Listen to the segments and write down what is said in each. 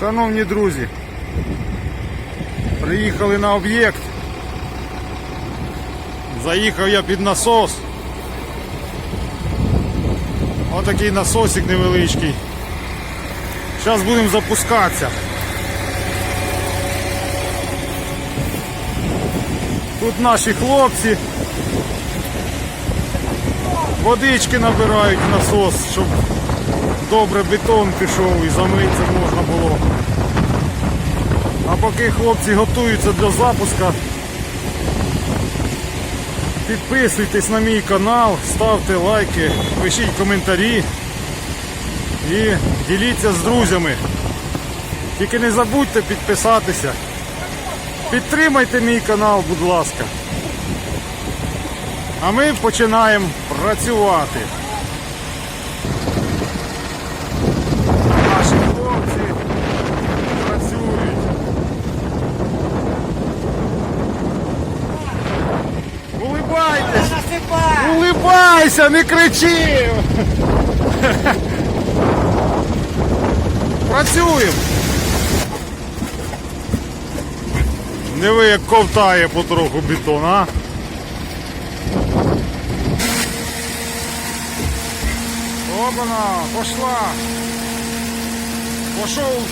Шановні друзі, приїхали на об'єкт. Заїхав я під насос. Отакий насосик невеличкий. Зараз будемо запускатися. Тут наші хлопці водички набирають в насос, щоб добре бетон пішов і замитися можна було. А поки хлопці готуються до запуска, підписуйтесь на мій канал, ставте лайки, пишіть коментарі і діліться з друзями. Тільки не забудьте підписатися. Підтримайте мій канал, будь ласка. А ми починаємо працювати. Наші хлопці працюють. Улибайтесь! Насипай! Улибайся, не кричи! Працюємо! Диви, як ковтає потроху бетон, а? Опана, пошла. Пошов.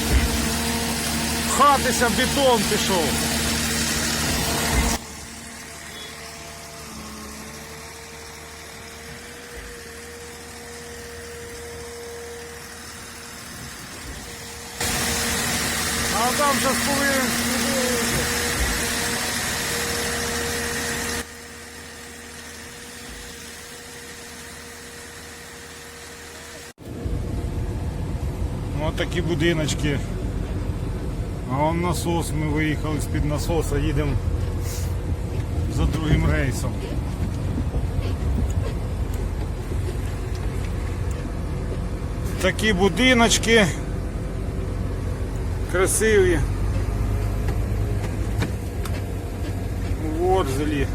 Хатися бетон пішов. А там зараз повинен. Ну, такі будиночки. А он насос, ми виїхали з-під насоса, їдемо за другим рейсом. Такі будиночки красиві. Ворзелі.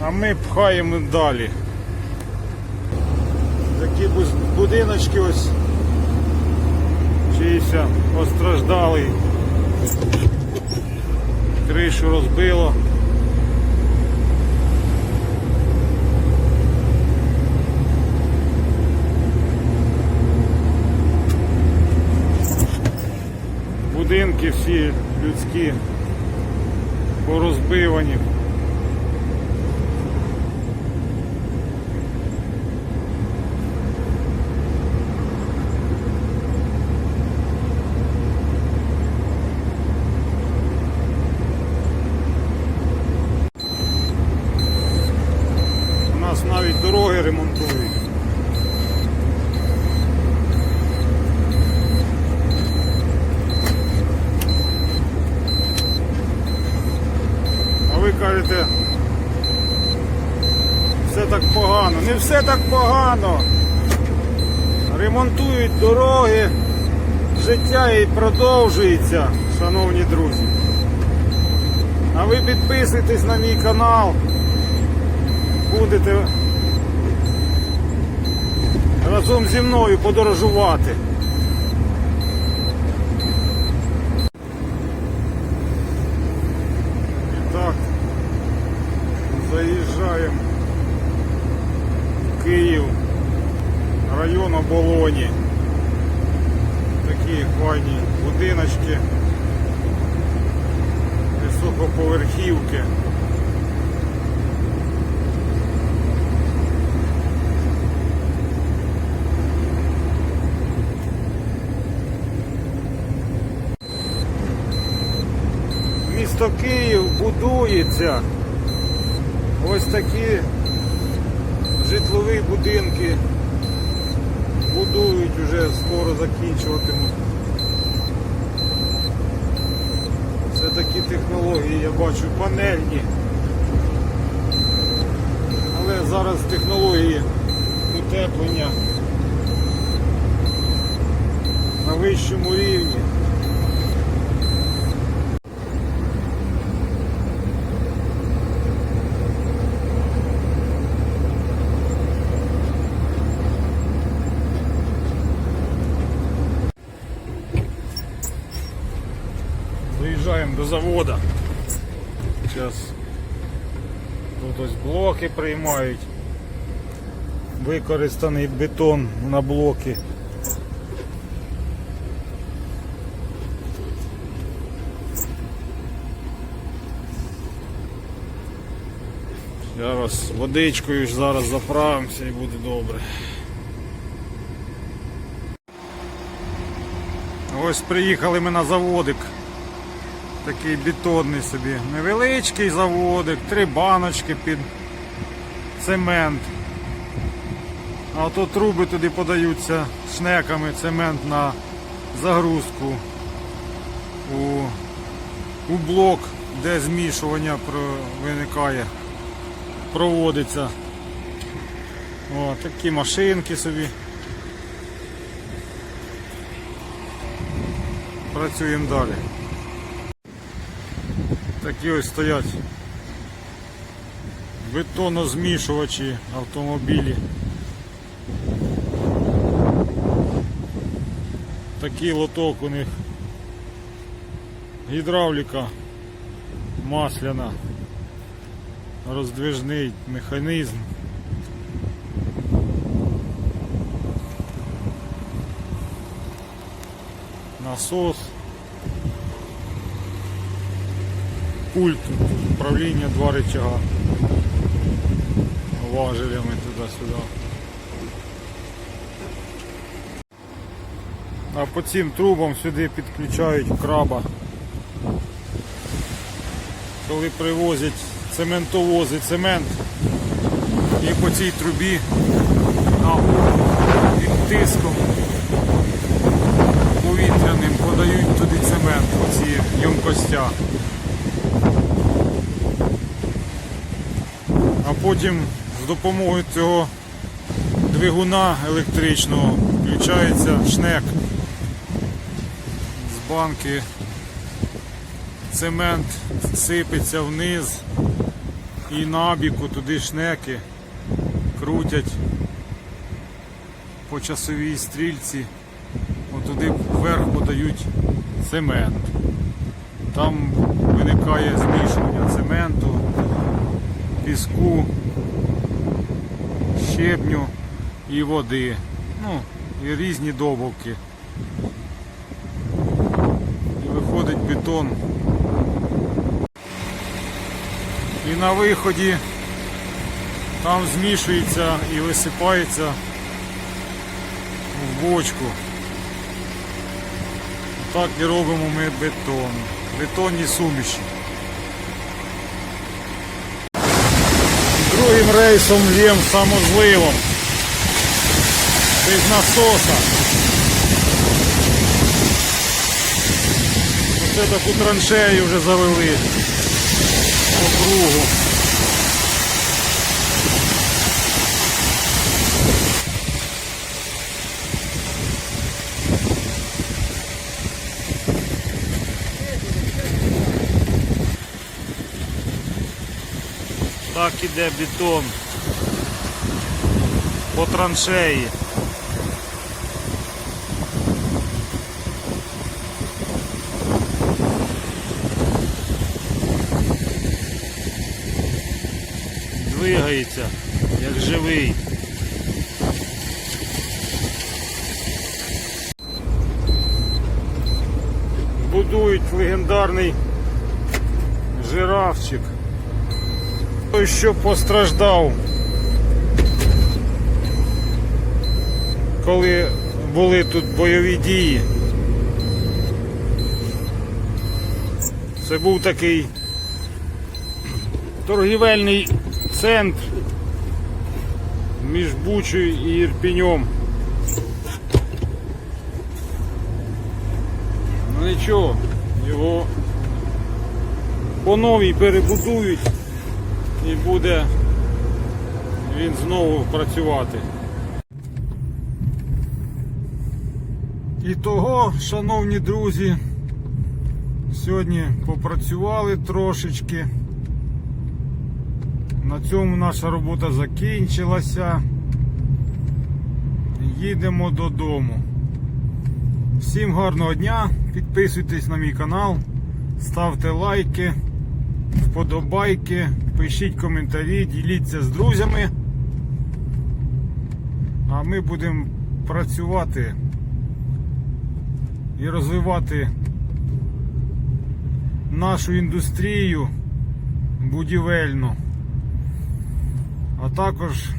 А ми пхаємо далі. Такі будиночки ось чийся постраждалий. Кришу розбило. Будинки всі людські порозбивані. У нас навіть дороги ремонтують. А ви кажете, все так погано. Не все так погано. Ремонтують дороги, життя і продовжується, шановні друзі. А ви підписуйтесь на мій канал, будете разом зі мною подорожувати. І так, заїжджаємо в Київ, район Оболоні. Такі файні будиночки, високоповерхівки. Місто Київ будується. Ось такі житлові будинки будують вже скоро закінчуватимуть. Це такі технології, я бачу, панельні. Але зараз технології утеплення на вищому рівні. Заводу. Зараз тут ось блоки приймають. Використаний бетон на блоки. Зараз водичкою зараз заправимося і буде добре. Ось приїхали ми на заводик. Такий бетонний собі. Невеличкий заводик, три баночки під цемент. А то труби туди подаються шнеками, цемент на загрузку у, у блок, де змішування виникає, проводиться. О, такі машинки собі. Працюємо далі. Такі ось стоять бетонозмішувачі автомобілі. Такий лоток у них. Гідравліка масляна. Роздвижний механізм. Насос. Пульт управління, два рычага. Важелями туди-сюди. А по цим трубам сюди підключають краба. Коли привозять цементовози цемент і по цій трубі під тиском повітряним подають туди цемент, оці ємкостя. А потім з допомогою цього двигуна електричного включається шнек з банки. Цемент сипеться вниз і набіку туди шнеки крутять по часовій стрільці. Отуди вверх подають цемент. Там виникає змішування цементу, піску, щебню і води. Ну, і різні добавки. І виходить бетон. І на виході там змішується і висипається в бочку. Так і робимо ми бетон. Бетонні суміші. Другим рейсом лєм самозливом. Без насоса. Оце таку траншею вже завели по кругу. Так іде бетон по траншеї. Двигається, як живий. Будують легендарний жирафчик. Той, що постраждав, коли були тут бойові дії. Це був такий торгівельний центр між Бучою і Ірпіньом. Ну нічого, його по новій перебудують і буде він знову працювати. І того, шановні друзі, сьогодні попрацювали трошечки. На цьому наша робота закінчилася. Їдемо додому. Всім гарного дня, підписуйтесь на мій канал, ставте лайки, вподобайки, пишіть коментарі, діліться з друзями. А ми будемо працювати і розвивати нашу індустрію будівельну, а також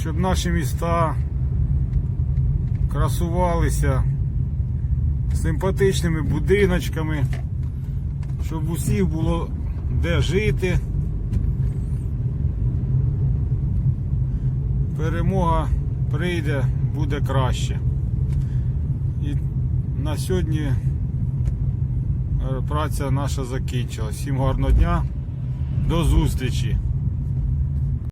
щоб наші міста красувалися симпатичними будиночками, щоб усіх було де жити. Перемога прийде, буде краще. І на сьогодні е, праця наша закінчилась. Всім гарного дня, до зустрічі!